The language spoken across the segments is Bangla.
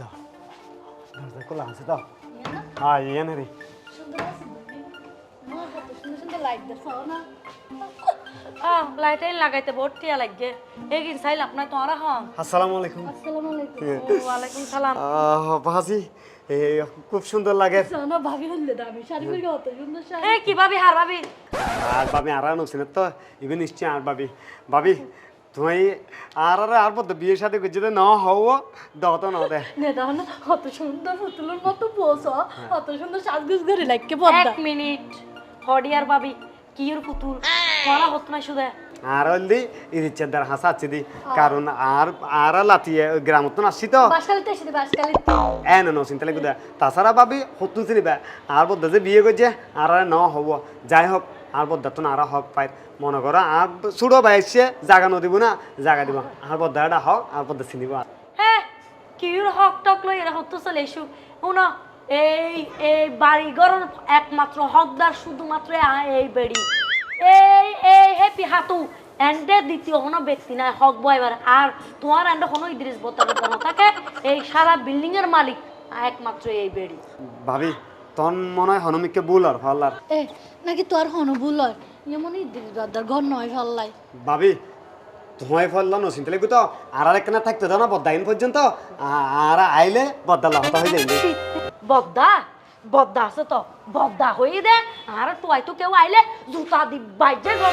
দাও। দরজা খোলা আছে দাও। হ্যাঁ এনে রে আহ লাইটাই লাগাইতে বহুত টিয়া লাগে। এগিন চাইল আপনার তোরা হন। আসসালামু আলাইকুম। খুব সুন্দর লাগে। না ভাবি হলে দামি শাড়ি পরে কত সুন্দর শাড়ি। এ কি ভাবি হার ভাবি? আর ভাবি আর নছিল তো? ইভেন নিশ্চয় আর ভাবি। ভাবি তুমি আর আর আর বদ্ধ বিয়ের সাথে করছি না হও দাও তো না দে। নে দাও না কত সুন্দর পুতুলের মতো পোষ কত সুন্দর সাজগুজ করে লাগকে পদ্মা এক মিনিট। হডিয়ার ভাবি কির পুতুল? তোরা হত না শুধু। আর হলদি ইচ্ছের দ্বারা হাসা আছে দি। কারণ আর আর লাতিয়ে গ্রামত তো আসছি তো। বাসকালিতে এসে বাসকালিতে। এ না নসিন তাহলে কোথায় তাছাড়া ভাবি হতুন চিনিবা। আর বদ্ধ যে বিয়ে করছে আর আর ন হব যাই হোক আর বদ্ধ তো আর হক পাই মনে করো আর ভাই এসছে জাগা নদিব না জাগা দিব। আর বদ্ধ এটা হক আর বদ্ধ চিনিব। হ্যাঁ কির হক টক লই এরা হত চলে এসু শুনো এই এই বাড়ি ঘরের একমাত্র হকদার শুধুমাত্র এই বেড়ি। এই এই হ্যাপি হাতু এন্ডে দ্বিতীয় কোনো ব্যক্তি নাই হক বয়বার আর তোমার এন্ডে কোনো ইদ্রিস বোতল থাকে এই সারা বিল্ডিং এর মালিক একমাত্র এই বেড়ি। ভাবি তন মনে হয় হনুমিককে ভুল আর ভালো আর এ নাকি তোর হনু ভুল হয়? এমনই দাদার ঘর নয় ভাল্লাই ভাবি তোমায় ফল নসিন তাহলে তো আর আর একখানা থাকতে না বদ্দাইন পর্যন্ত আ- আর আইলে বদ্দা লাহতা হয়ে যাইবে বদ্দা বদ্দা আছে তো বদ্দা হয়ে দে আর তুই তো কেউ আইলে জুতা দি বাইজে গো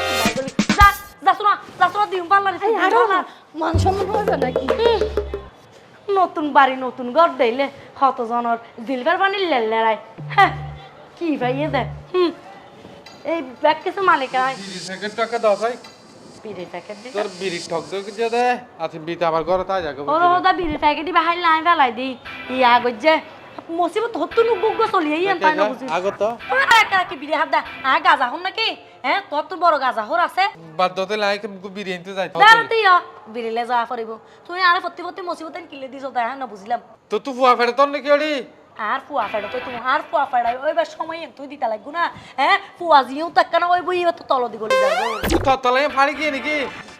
যা যা শোনা যা শোনা দিম পাল্লা আরও না মান সম্মান হবে নাকি? নতুন বাড়ি নতুন ঘর দিলে হত জনের জিলবার পানি লেলেরাই হ্যাঁ কি ভাই এ দেখ হুম এই ব্যাগ কিছু মালিক বিড়ি প্যাকেট টাকা দাও ভাই। বিড়ি প্যাকেট দি তোর বিড়ি ঠক দে যে দে আচ্ছা বিতে আবার ঘরে তাই যাবে ওর ওদা বিড়ি প্যাকেট দিবা হাই লাই ফেলাই দি। ইয়া গজ্জে মুসিবত হতো নু বুক চলিয়ে ইয়ান তাই না বুঝি আগত। একা কি বিড়ি হাত দা আ গাজা হন নাকি? হ্যাঁ তোর তো বড় গাজা হর আছে। বাধ্যতে লাই বিড়ি আনতে যাই দাঁড়াতে ইয়া বিড়িলে যাওয়া পারিব তুমি আরে ফত্তি ফত্তি মুসিবত কিলে দিছ তাই হ্যাঁ না বুঝলাম তো তুই ফুয়া ফেরে তোর নাকি ওড়ি আর ফুয়া ফেড়ো তো তুমি আর ফুয়া ফেড়াই ওইবার সময় তুই দিতে লাগবো না। হ্যাঁ ফুয়া জিও তো কেন ওই বই তো তল দি গলি যাব তলাই ফাড়ি গিয়ে নাকি?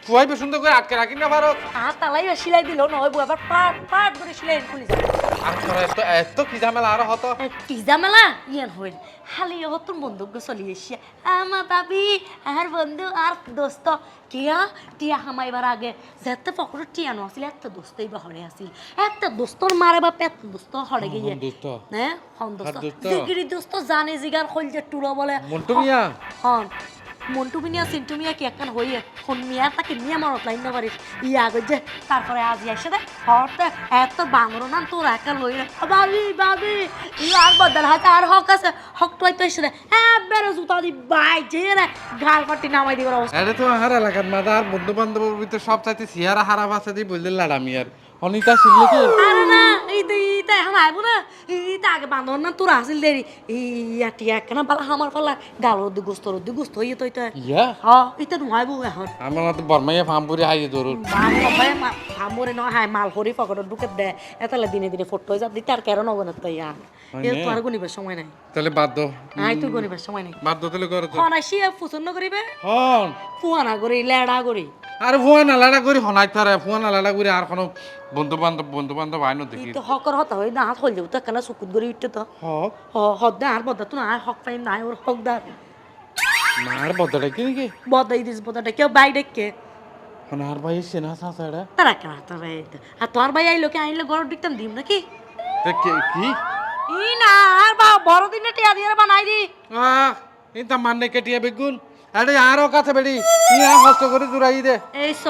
ফুয়াই বে সুন্দর করে আটকে রাখি না ভারত আর তালাই সিলাই দিল না ওই আবার পাট পাট করে সিলাই খুলি যাবে আর তোর এত এত কি ঝামেলা আর হতো। কি জামেলা ইয়ান হইল খালি ও তোর বন্ধুকে চলি এসে আমার দাবি আর বন্ধু আর দোস্ত। টিয়া টিয়া হামাইবার আগে। যেতে পকড়ে টিয়া নছিল একটা দোস্তই বা হরে আসিল একটা দোস্তর মারে বাপ একটা দোস্ত হরে গিয়ে। দোস্ত। হ্যাঁ হন দোস্ত? জিগিরি দোস্ত। জানে জিগার খোল যে টুলো বলে। মন্টু মিয়া? হন। মন্টু মিয়া সিন্টু মিয়া কি একখান হইয়ে কোন মিয়া তাকে নিয়ে মনত লাইন না পারিস ইয়া গজে তারপরে আজ এসে দে হরতে এত বাংর না তোর একা লই রে বাবি বাবি ইয়া আর বদল হাতে আর হক আছে, হক তো তো এসে দে। হ্যাঁ বেরো জুতা দি বাই যে রে গাল পাটি নামাই দিবার আরে তো হার এলাকার মাদা আর বন্ধু বান্ধবের ভিতরে সব চাইতে সিয়ারা হারা ভাষা দিয়ে বললে লাড়ামি আর অনিতা শিখলে কি আরে না ইতে ইতে এখন আইবো না। ইতে আগে বান্ধব না তোর আসিল দেরি ইয়া টিয়া কেন বালা আমার পালা। গাল দি গোস্ত দি গোস্ত হইয়ে তো ইতে ইয়া? হ্যাঁ ইতে নুহাইবো এখন। আমার তো বর্মাইয়া ফার্মপুরি হাইয়ে দৌড়ুন আমরে ন হাই মাল হরি পকেট ঢুকে দে। এতালে দিনে দিনে ফটো যা দিতে আর কেন নগন তো ইয়া এ তো আর গনিবার সময় নাই। তাহলে বাধ্য আই তুই গনিবার সময় নাই। বাধ্য তাহলে করে তো হন আসি পছন্দ করিবে হন ফুয়ানা করি লেড়া করি আর ফুয়া নালাড়া করি হনাই তারে ফুয়া নালাড়া করি আর কোনো বন্ধু বান্ধব বন্ধু বান্ধব আইন দেখি। তো হকর হতা হই না হাত হল যাব তো কেন সুকুত করি উঠতে তো। হক? হ হদ দে আর বদা তো না হক পাই নাই ওর হকদার মার বদটা কি? নাকি বদাই দিস বদাটা কেউ বাই ডেকে। হনার ভাই সেনা সাসাড়া তারা কেন তোর আর তোর ভাই আইলো কে? আইলে গরম দিকতাম দিম নাকি? কি ই না আর বা বড় দিনে টিয়া দিয়ে বানাই দি। আহ ইতা মানে কেটিয়া বেগুন? আরে আরও কাছে বেড়ি ইয়া কষ্ট করে জুড়াই দে। এই স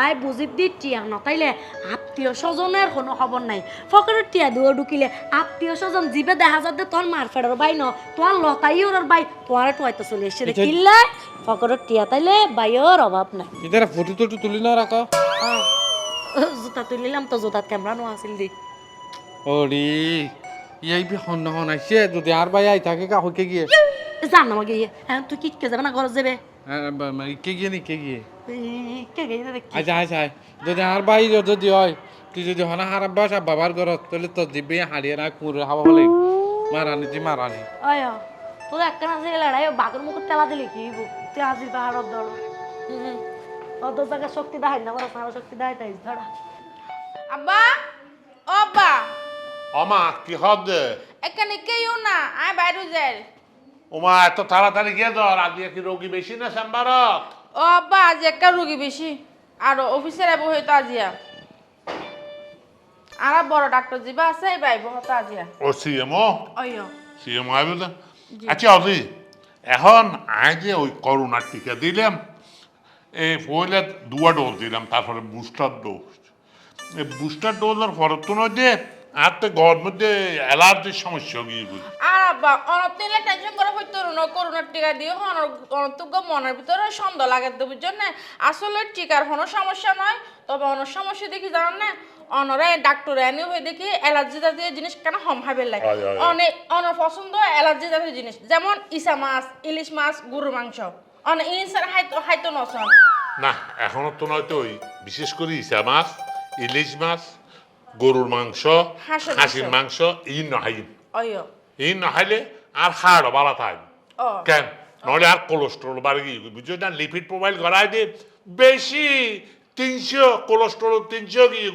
আই বুঝি দি টিয়া নতাইলে আত্মীয় স্বজনের কোনো খবর নাই। ফকরের টিয়া দুয়ো ঢুকিলে আত্মীয় স্বজন জিবে দেখা যাতে তোর মার ফেডার বাই ন তোর লতাই ওর বাই তোর টুয়াইতে চলে এসে রে কিল্লে ফকরের টিয়া তাইলে বাইর অভাব নাই। ইতারা ফটো টটো তুলি না রাখো জুতা তুলিলাম তো জুতাত ক্যামেরা নো আছিল দি। ওরি ইয়াই বি হন হন আইছে যদি আর ভাই আই থাকে কা হইকে গিয়ে। জান না মাগে হ্যাঁ তুই কিটকে যাবে না ঘর যাবে কে গিয়ে নি কে গিয়ে কে দেখি আচ্ছা আচ্ছা যদি আর ভাই যদি হয় তুই যদি হনা হারাম বাসা বাবার ঘরত তাহলে তোর দিবি হারিয়ে না কুড়ে হাওয়া বলে মারানি তুই মারানি আয় তোর একটা না যে লড়াই বাঘের মুখে তেলা দিলি কি তুই আজির পাহাড়ত দল অত জায়গা শক্তি দেখাই না বড় সারা শক্তি দেখাই তাই ধরা আব্বা ও আব্বা অমা কি হদ এখানে কেউ না আয় বাইরে যাই ওমা এত তাড়াতাড়ি গিয়ে ধর আজকে কি রোগী বেশি না চেম্বারত ও আব্বা আজ একটা রুগী বেশি। আর অফিসের আবু হইতো আজিয়া। আর বড় ডাক্তার জিবা আছে এই বাইব আজিয়া। ও সিএমও? অয়ো সিএম আইবে না আচ্ছা অজি এখন আই যে ওই করোনার টিকা দিলাম এই পয়লা দুয়া ডোজ দিলাম তারপরে বুস্টার ডোজ। এই বুস্টার ডোজের পরে তো নয় যে আর তো মধ্যে অ্যালার্জির সমস্যা গিয়ে বুঝি আর আব্বা অনত নিলে টেনশন করে হইতো না করোনার টিকা দিয়ে অনতুগ্য মনের ভিতরে সন্দেহ লাগে বুঝছেন না? আসলে টিকার কোনো সমস্যা নয় তবে অনেক সমস্যা দেখি জানেন না? অনরে ডাক্তার এনে হয়ে দেখি অ্যালার্জি জাতীয় জিনিস কেন হম হাবে লাগে। অনেক অনেক পছন্দ অ্যালার্জি জাতীয় জিনিস যেমন ইসা মাছ ইলিশ মাছ গরু মাংস। অনেক ইনসার হাইতো হাইতো নসন না এখনও তো নয়তো বিশেষ করে ইসা মাছ ইলিশ মাছ গরুর মাংস হাসির মাংস। ই নহাইন ই নহাইলে আর হাড় বাড়া থাক কেন? নহলে আর কোলেস্ট্রল বাড়ি গিয়ে বুঝছ না? লিপিড প্রোফাইল করাই দিয়ে বেশি তিনশো কোলেস্ট্রল তিনশো গিয়ে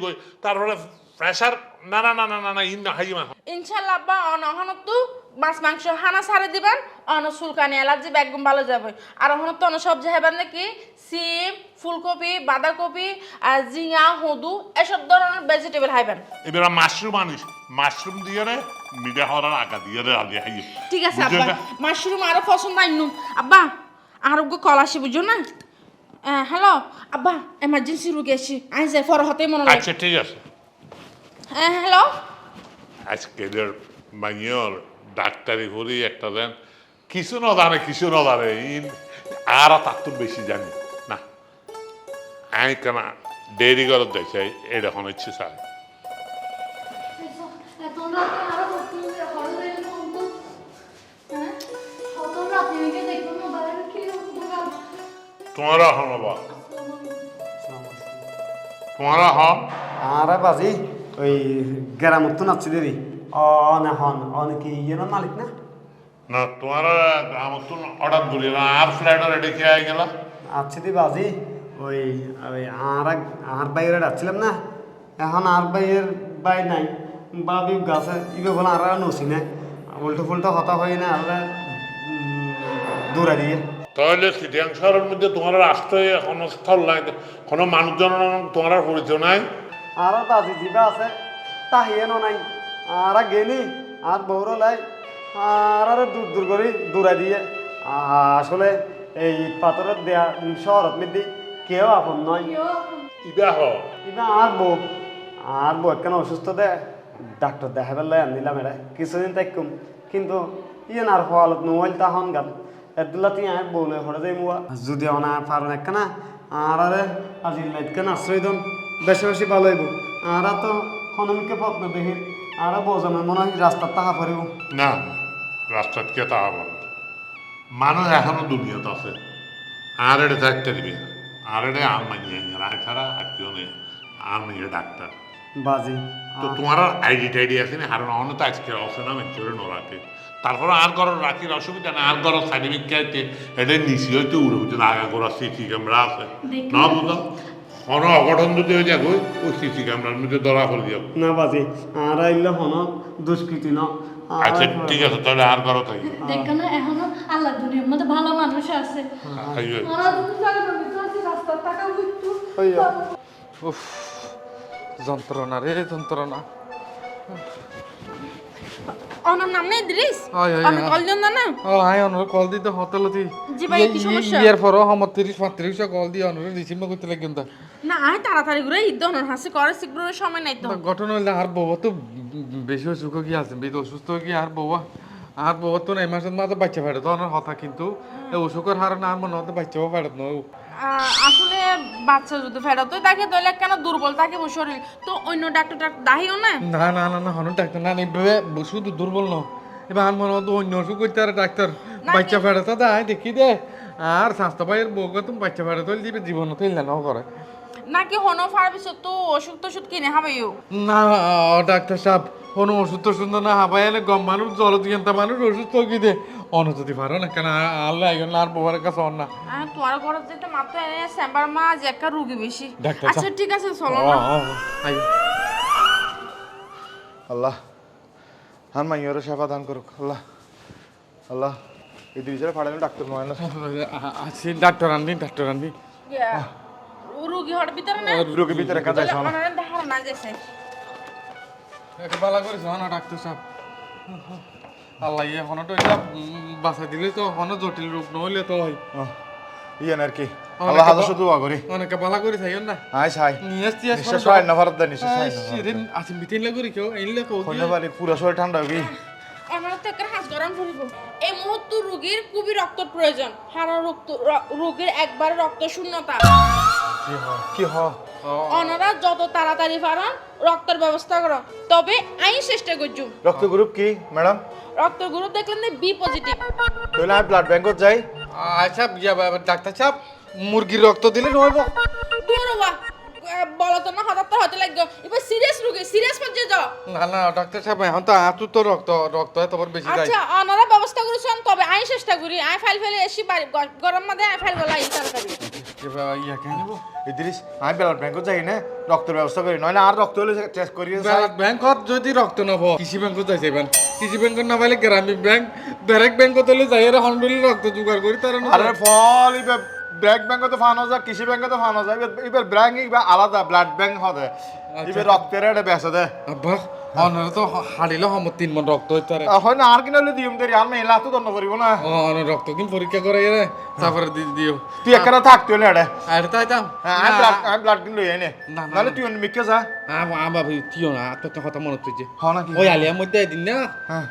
তারপরে প্রেশার না না না না না না ই নহাই মা ইনশাল্লাহ আব্বা অনহন তো মাছ মাংস হানা সারে দিবেন অন চুলকানি এলার্জি একদম ভালো যাবে। আর অহন তো অন সবজি হেবেন নাকি সিম ফুলকপি বাঁধাকপি আর জিঙা হদু এসব ধরনের ভেজিটেবল খাইবেন। এবার মাশরুম আনিস। মাশরুম দিয়ে রে মিডা হওয়ার আগা দিয়ে রে আগে হাই। ঠিক আছে আব্বা। মাশরুম আরও পছন্দ আইনু। আব্বা আরোগ্য কল আসি বুঝো না? হ্যালো আব্বা এমার্জেন্সি রুগী আসি। আই যাই ফর হতে মনে আচ্ছা ঠিক আছে। হ্যালো আজকে এদের মাইয়র ডাক্তারি করি একটা দেন। কিছু না জানে কিছু না জানে। ইন আর তার তো বেশি জানি। না। আমি কেন দেরি করে দেখল মোবাইল কি দোকান তোমার হন বাবা তোমার হন আরে বাজি। ওই গ্রামত তো নাচছি দেরি? অনে হন অনে কি ইয়ে না মালিক না? না তোমার আমার তো অর্ডার দিলি না আর ফ্লাইট রেডি খেয়ে গেল। আচ্ছা দি বাজি ওই ওই আর আর বাইরে ডাকছিলাম না? এখন আর বাইয়ের বাই নাই। বাবি গাছে ইবে বলে আর নসি না। উল্টো ফুলটো হতা হয় না আর দৌড়া দিয়ে। তাহলে সিটিয়াং শহরের মধ্যে তোমার আসতে কোনো স্থল নাই কোনো মানুষজন তোমার পরিচয় নাই? আর বাজি জিবা আছে। তাহিয়ে ন নাই। আর গেনি আর বৌর লাই। আর আর দূর দূর করে দৌড়া দিয়ে। আসলে এই পাথরের দেয়া শহরত মধ্যে কেউ আপন নয়। ইবা হ। ইবা আর বউ। আর বউ কেন অসুস্থ দে ডাক্তার দেখাবার লাই আনিলাম এটা কিছুদিন তাইকুম কিন্তু ইয়ে আর হওয়ালত নোয়াইল তাহন গাল। এদুল্লা তুই আর বউলে হরে যাই মুয়া যদি অনা পারেন একখানা আর আরে আজি লাইট কেন আশ্রয় দন বেশি বেশি ভালো হইব। আর তো হনমকে পত্ন দেখি আর বউজনের মনে হয় রাস্তার তাহা পড়িব। না রাস্তাত কে তা হবার মানুষ এখনও দুনিয়াতে আছে। আর এটা থাকতে দিবি আর এটা আর মানিয়ে রায় ছাড়া আর কেউ নেই। আর মানিয়ে ডাক্তার। বাজি। তো তোমার আইডি টাইডি আছে না? হারণ অন্য তো আজকে আছে না মেচুরে নরাতে তারপরে আর ঘর রাখির অসুবিধা না আর ঘর সার্টিফিকেট এটা নিচে হইতে উড়ে উঠে আগা করা সিসি ক্যামেরা আছে। না বুঝো কোনো অঘটন যদি হয়ে যাবে ওই সিসি ক্যামেরার মধ্যে ধরা করে যাব। না বাজি আর আইলে হন দুষ্কৃতি ন। আচ্ছা ঠিক আছে তাহলে আর ঘর থাকি। দেখো না এখনও আল্লাহ দুনিয়ার মধ্যে ভালো মানুষ আছে। হইয়া। উফ যন্ত্রণা রে যন্ত্রণা। অনার নাম নেই দ্রিস আয়, আয়, অনেক না ও আই অনর কল দিতে হতলতি জি ভাই, কি সমস্যা? ইয়ার পঁয়ত্রিশ কল দিয়ে অনর রিসিভ করতে লাগেন তা না আয় তাড়াতাড়ি করে ঈদ অনার হাসি করে শীঘ্র সময় নাই তো। ঘটনা হইলে আর বউ তো বেশি অসুখ কি আছে বেশি অসুস্থ কি আর বউ আর বউ তো না এই মাসের মাঝে বাচ্চা ফেরত অনার কথা কিন্তু। অসুখের হারণে আর মনে হতে বাচ্চাও ফেরত নয় আসলে বাচ্চা যদি ফেরত তাকে তাহলে কেন দুর্বল মোর শরীর? তো অন্য ডাক্তার ডাক্তার দাহিও না? না না না না হন ডাক্তার না এইভাবে শুধু দুর্বল ন। এবার আর মনে হতো অন্য অসুখ করতে আর ডাক্তার। বাচ্চা ফেরত দেয় দেখি দে। আর স্বাস্থ্য ভাইয়ের বউকে তুমি বাচ্চা ফেরত দিবে জীবন তো ইল্লা ন করে। নাকি হনো ফার পিছত তো ওষুধ টষুধ কিনে খাবেও না ডাক্তার সাহেব কোনো ওষুধ তো সুন্দর না হাবাই এলে গম মানুষ জল দিয়ন্তা মানুষ ওষুধ তো কি দে। অন যদি পারো না কেন আল্লাহ এখন আর বউয়ের কাছে অন না। তোমার ঘরে যেতে মাত্র এনে স্যাম্বার মা যে একটা রুগী বেশি। আচ্ছা ঠিক আছে চলো না। আল্লাহ হান মাইয়ারে সেবা দান করুক আল্লাহ। আল্লাহ এই দুই জায়গায় ফাড়ালে ডাক্তার নয় না আছি ডাক্তার আনবি ডাক্তার আনবি। রুগী হওয়ার ভিতরে না? রোগীর ভিতরে কাজ আছে তাহলে ওনারা ধারণা গেছে একে বালা ডাক্তার সাহেব। আল্লাহ ইয়ে এটা বাঁচা দিলে তো এখনও জটিল রোগ নহলে তো হয়। ইয়েন আর কি। আল্লাহ হাজার দোয়া করি। অনেকে বালা করে থাকেন না। আয় সাই। নিয়ে আসছি নিঃশ্বাস হয় না ভারত দেয় নিঃশ্বাস হয় না সেদিন আসি মিটিং লাগরি কেউ এইলে হইলে পারি পুরো শরীর ঠান্ডা হবে। ওনারা তো একটা হাঁস গরম করিব এই মুহূর্তে রোগীর খুবই রক্ত প্রয়োজন। হারা রক্ত রোগীর একবার রক্ত শূন্যতা। কি হ? ওনারা যত তাড়াতাড়ি পারেন রক্তের ব্যবস্থা করো। তবে আমি চেষ্টা করছি রক্ত গ্রুপ কি ম্যাডাম রক্ত গ্রুপ দেখলেন যে বি পজিটিভ তাহলে আমি ব্লাড ব্যাংকত যাই। আচ্ছা ডাক্তার সাহেব মুরগির রক্ত দিলে হইব দূর বলো তো না হঠাৎ তো হতে লাগবে এবার সিরিয়াস রোগী সিরিয়াস পর্যায়ে যাও। না না ডাক্তার সাহেব এখন তো আতু তো রক্ত রক্ত তোমার বেশি যায় আচ্ছা ওনারা ব্যবস্থা করেছেন তবে আমি চেষ্টা করি। আমি ফাইল ফেলে এসি বাড়ি গরম মাঝে আমি ফাইল গলা তাড়াতাড়ি। ইয়া কেন নেব ইদ্রিস আমি ব্লাড ব্যাংকত যাই না রক্তের ব্যবস্থা করি। নয় না আর রক্ত হলে টেস্ট করি ব্যাংক ব্যাংকত যদি রক্ত নব কৃষি ব্যাংকত যাইছে বেন কৃষি ব্যাংকত না পাইলে গ্রামীণ ব্যাংক ডাইরেক্ট ব্যাংকত হলে যাই আর হন্ডলি রক্ত জোগাড় করি তার আরে ফল ব্র্যাক ব্যাংকতে ফানো যায় কৃষি ব্যাংকতে ফানো যায় এবার ব্র্যাঙ্ক ইবে আলাদা ব্লাড ব্যাংক হবে ইবে রক্তের এটা বেসে দে আব্বা অনারা তো হারিলে হম তিন মন রক্ত হইতে পারে। হয় না আর কিনা হলে দিম দেরি আর মেলা তো দণ্ড করিব না। অনার রক্ত কিন পরীক্ষা করে রে তারপরে দি দিও। তুই এখানে থাকতে হলে এটা। আর তাই দাম আমি ব্লাড আমি ব্লাড কিন লই এনে না, না, নাহলে তুই মিকে যা। আমা ভাই তিও না তো তো কথা মনে তুই হ নাকি? ওই আলিয়ার মধ্যে এদিন না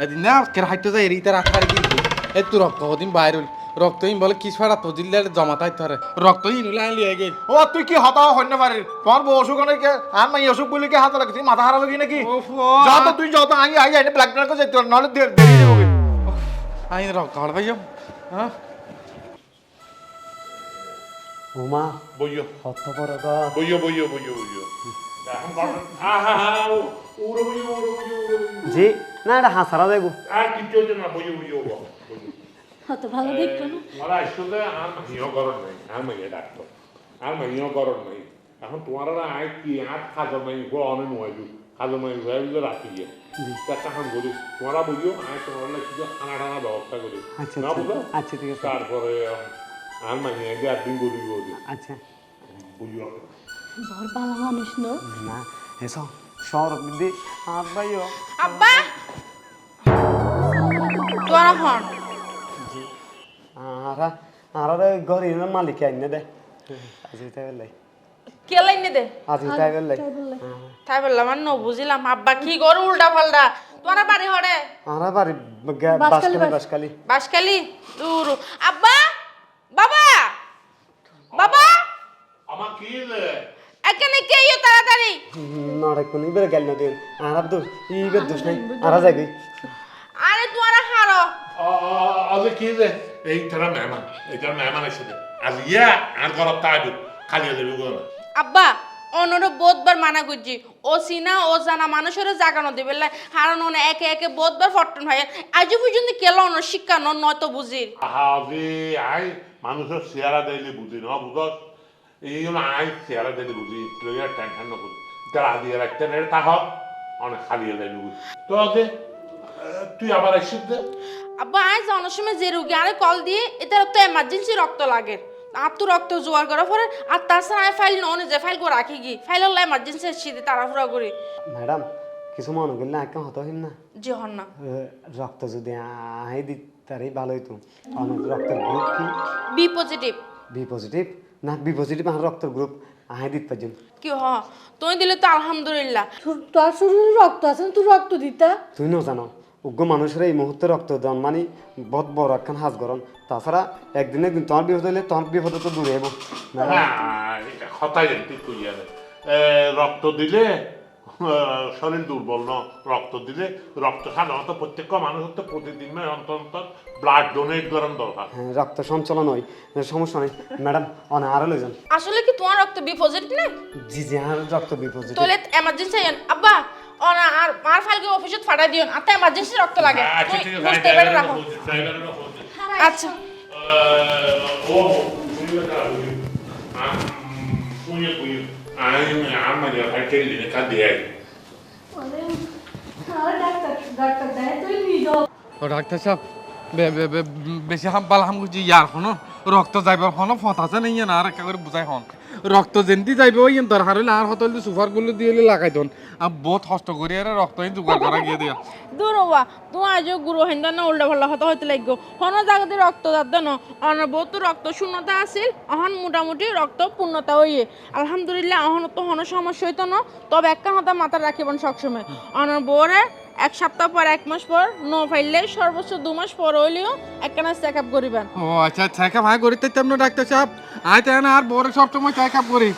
এদিন না কেন হাইতে যায় এরি তার আঠার কি? এই তো রক্ত ওদিন বাইরে রক্তহীন বলে কি ছাড়া তো জিল্লার জমা তাই ধরে রক্তহীন হলে আলি আগে। ও তুই কি হতা হন্য পারিস তোমার বউ অসুখ অনেক আর মাই অসুখ বলি কি হাত লাগে? তুই মাথা হারা লাগি নাকি? যত তুই যত আই আই আই ব্যাংক যাইতে পার, নাহলে দে- দেরি দেবো আই রক্ত হড় ভাই হ্যাঁ? উমা বইও হত বড় বইও বইও বইও বইও জি না এটা হাসারা যাইব। আর কিছু না বইও বইও অত ভালো দেখতো না। তোমারা আসলে আর মাহিও গরম নাই আর মাইয়া ডাক্তার আর মাহিও গরম নাই। এখন তোমার আয় কি? আর খাজর মাই গো অনেক নোয়াইলু। খাজর মাই ঘুরাইলে রাখি গিয়ে। একটা কাম করি তোমরা বইও আয় তোমার না কিছু খানা টানা ব্যবস্থা করি আচ্ছা না আচ্ছা বুঝো আচ্ছা ঠিক আছে। তারপরে আর মাহিয়া গিয়ে একদিন গরি গরি আচ্ছা। বুঝিও বড় ভালো মানুষ নো। না এসো শহর দিদি। আর ভাইও আব্বা! তোরা হন। আর আর ঘরে মালিক আইনে দে আজি তাই বললাই কে লাইনে দে আজি তাই বললাই তাই বললাম আর ন বুঝিলাম আব্বা কি করো উল্টা পাল্টা তোরা বাড়ি হরে আর বাড়ি বাসকালি বাসকালি বাসকালি দূর আব্বা বাবা বাবা আমার কি রে এখানে কে ইয়ে তাড়াতাড়ি নড়ে কোন ইবের গেল না দিন আর দোষ ইবের দোষ নাই আর যাবি আরে তোরা হারো আজ কি রে এই তারা মেহমান এই তারা মেহমান এসেছে আজ ইয়া আর ঘরত তাই খালি যাবি গো আব্বা অন্যরা বহুতবার মানা করছি। ও সিনা ও জানা মানুষের জাগানো দেবে হারানো না একে একে বহুতবার ফটন হয়। আজ পর্যন্ত কেলো অন্য শিক্ষা নন নয়তো বুঝির আই মানুষের চেহারা দিলে বুঝি না বুঝস এই জন্য আই চেহারা দিলে বুঝি লইয়া টেনশন নকরি। তারা দিয়ে রাখতে নেই তা হোক অনেক খালি যাই বুঝি তো তুই আবার দে। আব্বা আজ অনেক সময় যে রুগী আরে কল দিয়ে এটার তো এমার্জেন্সি রক্ত লাগে। আর তো রক্ত জোগাড় করার পরে আর তাছাড়া আমি ফাইল ননে যে ফাইল করে রাখি কি ফাইল হলে এমার্জেন্সি এসছি তাড়াহুড়া করি। ম্যাডাম কিছু মনে করলে একদম হত না? জি হন না। রক্ত যদি আই দি তারই ভালো হইতো। অনেক রক্তের গ্রুপ কি? বি পজিটিভ বি পজিটিভ না বি পজিটিভ আমার রক্তের গ্রুপ আই দিতে পারছেন। কি হ? তুমি দিলে তো আলহামদুলিল্লাহ। তোর শরীরে রক্ত আছে না তুই রক্ত দিতা। তুই না জানো উগ্র মানুষের এই মুহূর্তে রক্ত দেন মানে বহুত বড় একখান হাজ গরম। তাছাড়া একদিন একদিন তোমার বিপদ হইলে তোমার বিপদ তো দূরে হব হতাই তুই কই রক্ত দিলে শরীর দুর্বল ন রক্ত দিলে রক্ত সাধারণত প্রত্যেক মানুষের তো প্রতিদিন অন্তর অন্তর ব্লাড ডোনেট করার দরকার। হ্যাঁ, রক্ত সঞ্চালন হয় সমস্যা নেই। ম্যাডাম অনেক আরও লইজন। আসলে কি তোমার রক্ত বি পজিটিভ না জি জি আর রক্ত বি পজিটিভ তাহলে এমার্জেন্সি আব্বা আর আর ফালকে অফিসত ফাটাই দিও আর এমার্জেন্সি রক্ত লাগে। তুই বুঝতে পেরে রাখো। আচ্ছা। ও শুনলে না আমি আমার ভাই কেলি কাঁদে আই। ডাক্তার ডাক্তার দেয় তুই নিজেও ও ডাক্তার সাহেব। বেশি হাম পালা হাম করছি ইয়ার হনো রক্ত যাইবার হনো আছে নেই না আর করে বুঝাই হন। রক্ত যেমনি যাইবে ওই দরকার হইলে আর হতল দি সুপারগুলো দিয়ে লাগাই দন। আর বহুত কষ্ট করি আর রক্ত জোগাড় করা গিয়ে দিয়া। দূর তুমি আজও গুরু হেন্দা না উল্টা ভাল্লা হতে হইতে লাগবে। হন জায়গাতে রক্ত যাত ন অনার বহুত রক্ত শূন্যতা আছিল, অহন মোটামুটি রক্ত পূর্ণতা হইয়ে আলহামদুলিল্লাহ অহন তো হন সমস্যা হইতো না। তবে একটা হতা মাথা রাখিবেন সবসময়। অনার বউরে এক সপ্তাহ পর এক মাস পর ন ফাইলে সর্বোচ্চ দু মাস পর হইলেও একখানা চেক আপ করিবেন। ও আচ্ছা চেক আপ হাই করি তাই না ডাক্তার সাহেব আই তাই না আর বড় সব সময় চেক আপ করি।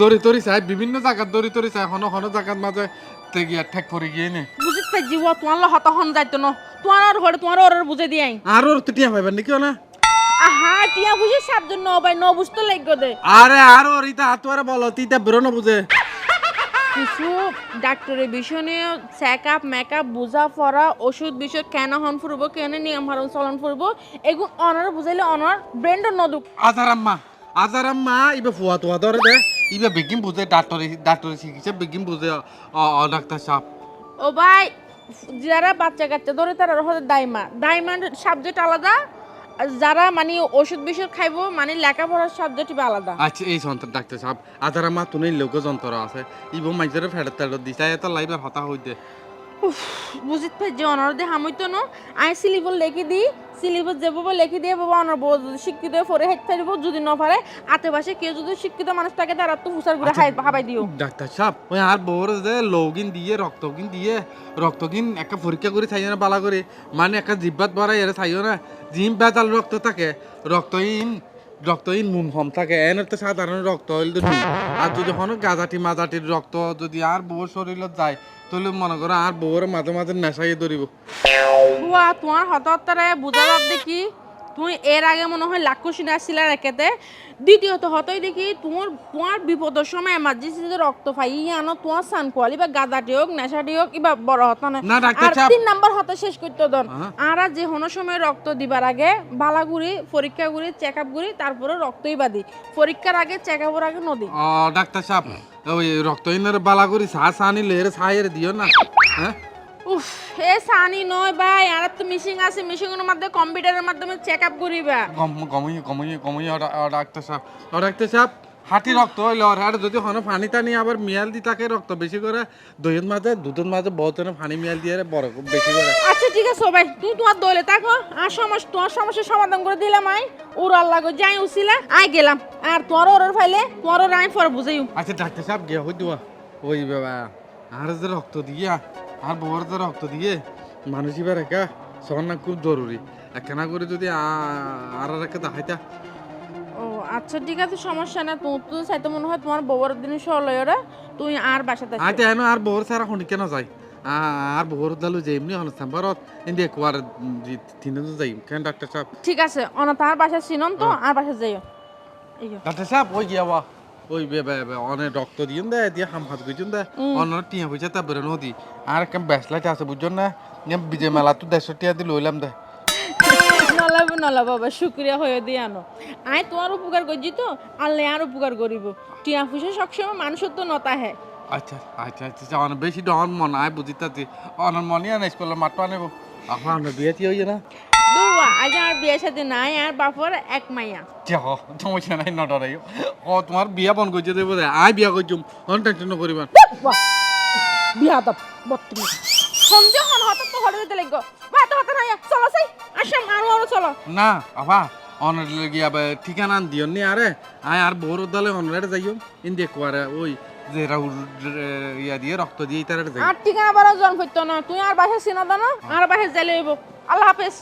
দড়ি তরি চাই বিভিন্ন জায়গার দড়ি তরি চাই হন হনো জায়গার মাঝে তে গিয়া ঠেক পরে গিয়ে নে। বুঝিত পাই জীব তোমার হতা হন যাইতো না। তোমার আর ঘরে তোমার ওর বুঝে দিয়াই আর ওর তো টিয়া পাইবেন নাকি না আহা টিয়া বুঝি সাতজন ন ভাই ন বুঝতে লাগবে দে আরে আর ওর ইতা হাতুয়ারে বলো তিতা বেরোনো বুঝে। কিছু ডাক্তারের বিষয় নিয়ে চেক আপ মেকআপ বুঝা পড়া ওষুধ বিষয় কেন হন ফুরব কেন নিয়ম হারণ চলন ফুরব এগুলো অনার বুঝাইলে অনার ব্রেন্ডর নদুক। আজার আম্মা আজার আম্মা ইবে ফুয়া তুয়া ধরে দে। ইবে বেগিন বুঝে ডাক্তারি ডাক্তারি চিকিৎসা বেগিন বুঝে অ ডাক্তার সাহেব। ও ভাই যারা বাচ্চা কাচ্চা ধরে তারা হচ্ছে দাইমা। দাইমার সাবজেক্ট আলাদা যারা মানে ওষুধ বিষয় খাইবো মানে লেখাপড়ার সাবজেক্ট আলাদা। আচ্ছা এই সন্তান ডাক্তার সাহেব আজার মা তুমি লোক যন্ত্র আছে। ইবো মাইজরে ফেরত তেরত দিছে এত লাইবার হতা হইতে। বুঝিত পাই অনার দিয়ে হামইতো না। আই সিলিবল লেখি দিই সিলেবাস যে বাবা লেখি দিয়ে বাবা অনার বউ যদি শিক্ষিত পরে হেঁটে ফেলব যদি না পারে আতে কেউ যদি শিক্ষিত মানুষ থাকে তারা তো হুসার ঘুরে হাবাই দিও। ডাক্তার সাহেব ওই আর বউর যে লৌগিন দিয়ে, রক্তগিন দিয়ে, রক্তগিন একটা পরীক্ষা করে চাইও না, বালা করে। মানে একটা জিব্বাত ভরাই এর চাইও না। জিম বেতাল রক্ত থাকে, রক্তহীন রক্তহীন নুন কম থাকে। এনের তো সাধারণ রক্ত হইল নুন। আর যদি হন গাজাটি মাজাটির রক্ত, যদি আর বউর শরীরত যায়, তাহলে মনে করো আর বউর মাঝে মাঝে নেশাই ধরিব। তোমার হঠাৎ বুঝা দেখি। তুমি এর আগে মনে হয় লাখ সিনে আসছিলে রেখেতে। দ্বিতীয়ত হতই দেখি তোমার তোমার বিপদের সময় এমার্জেন্সিতে রক্ত পাই আনো তোমার সান কোয়ালি বা গাদাটি হোক নেশাটি হোক কিবা বড় হত না। আর তিন নাম্বার হতে শেষ করতে দন। আর যে কোনো সময় রক্ত দিবার আগে বালাগুড়ি পরীক্ষা গুড়ি চেক আপ গুড়ি তারপরে রক্তই বাদি। পরীক্ষার আগে চেক আপের আগে নদী। ডাক্তার সাহেব ওই রক্তহীনের বালা করি চা চা নিলে এর ছাইয়ের দিও না। হ্যাঁ? উফ হে সানি নয় ভাই আর তো মিশিং আছে মিশিংয়ের মাধ্যমে কম্পিউটারের মাধ্যমে চেক আপ করিবা। গম গমই গমই গমই ডাক্তার সাহেব ডাক্তার সাহেব হাঁটি রক্ত হইলে ওর হাড় যদি হনো পানি টানি আবার মিয়াল দি তাকে রক্ত বেশি করে দইয়ের মাঝে দুধের মাঝে বহুত পানি মিয়াল দিয়ে বড় বেশি করে। আচ্ছা ঠিক আছে সবাই তুই তোমার দলে থাকো আর সমস্যা তোমার সমস্যার সমাধান করে দিলাম আই। ওর আল্লাহ গো যাই উছিলা আই গেলাম। আর তোমার ওর ফাইলে তোমার ওর আই পরে বুঝাইও। আচ্ছা ডাক্তার সাহেব গিয়া হই দেওয়া ওই বাবা আর যে রক্ত দিয়া আর যে রক্ত দিয়ে মানুষ এবার একা সবার না খুব জরুরি। একখানা করে যদি আ- আর একটা দেখাইতা। ও আচ্ছা ঠিক আছে সমস্যা না তুমি তো চাইতে মনে হয় তোমার বউর দিন সলয় ওরা তুই আর বাসাতে আসো। আচ্ছা এনো আর বউর সারা শুনি কেন যাই? আর বউর দালু যে এমনি অনুষ্ঠান ভারত ইন্দি একবার তিনজন যাই কেন ডাক্তার সাহেব? ঠিক আছে অনাথ আর বাসা চিনন তো আর বাসা যাইও। এই যে। ডাক্তার সাহেব ওই গিয়া বা ওই অনেক রক্ত দিন দে দিয়ে হাম হাত গুজন দে অন্য টিয়া পয়সা তা বেরোনো দি। আর কেম ব্যাসলাইট আছে বুঝছেন না? বিজয় মেলা তো দেড়শো টিয়া দিয়ে লইলাম দে। নলাব নলা বাবা শুক্রিয়া হয়ে দিয়ে আনো। আয় তোমার উপকার করছি তো আল্লাহ আর উপকার করিব। টিয়া ফুসে সবসময় মানুষের তো নতা হ্যাঁ আচ্ছা আচ্ছা আচ্ছা অনেক বেশি ডন মন আয় বুঝিতাছি অনেক মনে আনে স্কুলের মাঠটা আনেব। আমরা বিয়ে হইয়ে না। আজ আর বিয়ে সাথে নাই আর বাপর এক মাইয়া। যা সমস্যা নাই নডরাই ও তোমার বিয়া বন করছে দেবো আয় বিয়া করছুম অন টেনশন করিবা। বিয়া দাপ বত্রিশ হন হঠাৎ তো হঠাৎ লাগবো। বা তো হঠাৎ নাই চলো সেই আসাম আরও আরও চলো। না আবা গিয়া ঠিকানা দিও নি আরে। আয় আর বড় দলে অনরে যাইও। ইন দেখো আরে ওই যে রাউর ইয়া দিয়ে রক্ত দিয়ে তার আর ঠিকানা বারো জন হইতো না। তুই আর বাসা চিনা দানো আর বাসা হইব। আল্লাহ হাফেজ।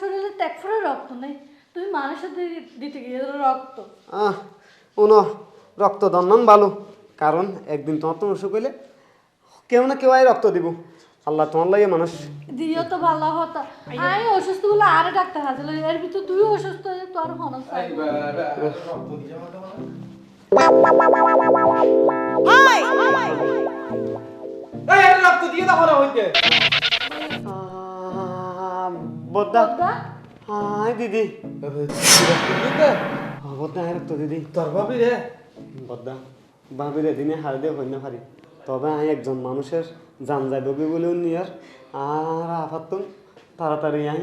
শরীরে ত্যাগ করে রক্ত নেই তুমি মানুষের দিতে গিয়ে রক্ত আহ উনো রক্ত দন্নন ভালো কারণ একদিন তোমার তো অসুখ হইলে কেউ না কেউ আই রক্ত দিব আল্লাহ তোমার লাগে মানুষ দিও তো ভালো হতো আমি অসুস্থ বলে আরে ডাক্তার হাজির এর ভিতর তুই অসুস্থ হয়ে তোর হন রক্ত দিয়ে দাও হইতে আহ, বদ্দা। হাই দিদি। বদ্দা হাই রক্ত দিদি। তোর ভাবি রে। বদ্দা ভাবি রে দিনে হার দিয়ে হইনা পারি তবে আমি একজন মানুষের জান যাইব বলেও নিয়ার আর। আফাতুন তাড়াতাড়ি আই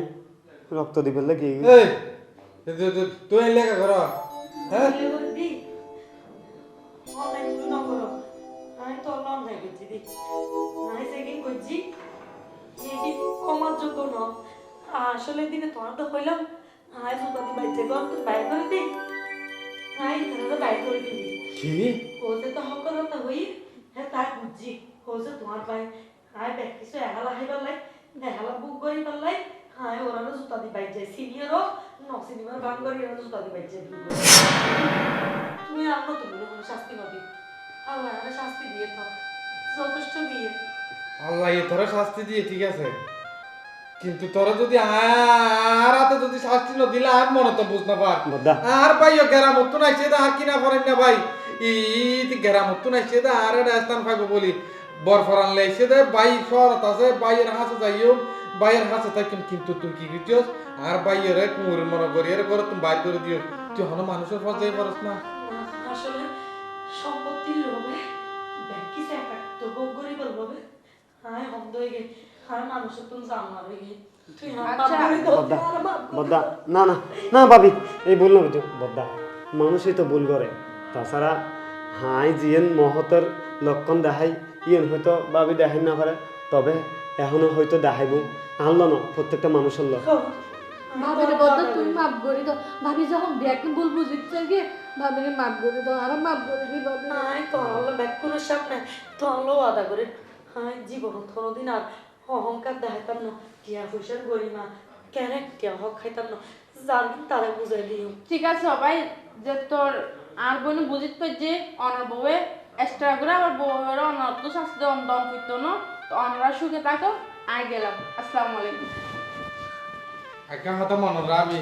রক্ত দিবে লাগে তুই- লেখা কর। হ্যাঁ? আমি সেকেন্ড করছি। কমার যোগ্য আসলে দিনে তোমার তো কইলাম আয় জুতা দি বাইতে গর তো বাইর করে দি। আয় তারা তো বাইর করে দিবি। কি হোসে তো হক কথা হই হ্যাঁ তাই বুঝছি। হোসে তোমার পাই আয় ব্যাগ কিছু এহালা হাই পারলাই দেহালা বুক করি পারলাই আয় ওরা জুতা দি বাইর যায়। সিনিয়র হোক ন সিনিয়র গান করি ওরা জুতা দি বাইর যায়। তুমি আর নতুন কোনো শাস্তি পাবি। আল্লাহ আমার শাস্তি দিয়ে তো যথেষ্ট দিয়ে। আল্লাহ এ তোরা শাস্তি দিয়ে ঠিক আছে? কিন্তু তোরা যদি আর হাতে যদি শাস্তি না দিলে আর মনে তো বুঝ না পার। আর ভাই ও গেরামত তো নাইছে দা আর কিনা করেন না ভাই। ই গেরামত তো নাইছে দা আর রাজস্থান পাইবো বলি। বরফরান লাইছে দে ভাই শরত আছে ভাইয়ের হাসে যাইও। ভাইয়ের হাসে থাকেন কিন্তু তুই কি কিটিস আর ভাইয়ের কুমুর মনে করি এর করে তুমি বাইর করে দিও। তুই হনো মানুষের পর্যায়ে পারস না। আসলে সম্পত্তির লোভে ব্যাংকি একটা তো গরিবের লোভে। হায় হন্দ হয়ে গে না না না ভাবি এই বললাম তো বদ্দা মানুষই তো ভুল করে তাছাড়া হাই জিয়েন মহতের লক্ষণ দেখাই ইয়েন হয়তো ভাবি দেখাই না পারে তবে এখনও হয়তো দেখাইব আনলো না প্রত্যেকটা মানুষের লোক ভাবিরে বদ্ধ মাপ করে দাও ভাবি যখন দেখে ভুল বুঝিচ্ছে গিয়ে ভাবিরে মাপ করে দাও আর মাপ করে দিই ভাবি হায় তো আল্লাহ সামনে তো আল্লাহ আদা করে হায় জীবন কোনোদিন আর অহংকার দেখাইতাম না টিয়া পয়সার গরিমা কেন টিয়া হক খাইতাম না জানতাম তারা বুঝাই দিও ঠিক আছে সবাই যে তোর আর বোন বুঝিত যে অনার বউয়ে এক্সট্রা করে আবার বউয়ের অনার তো শাস্তি দম দম করতো না তো অনারা সুখে থাকো আয় গেলাম আসসালামু আলাইকুম একটা কথা মনে রাখবি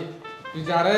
তুই যারে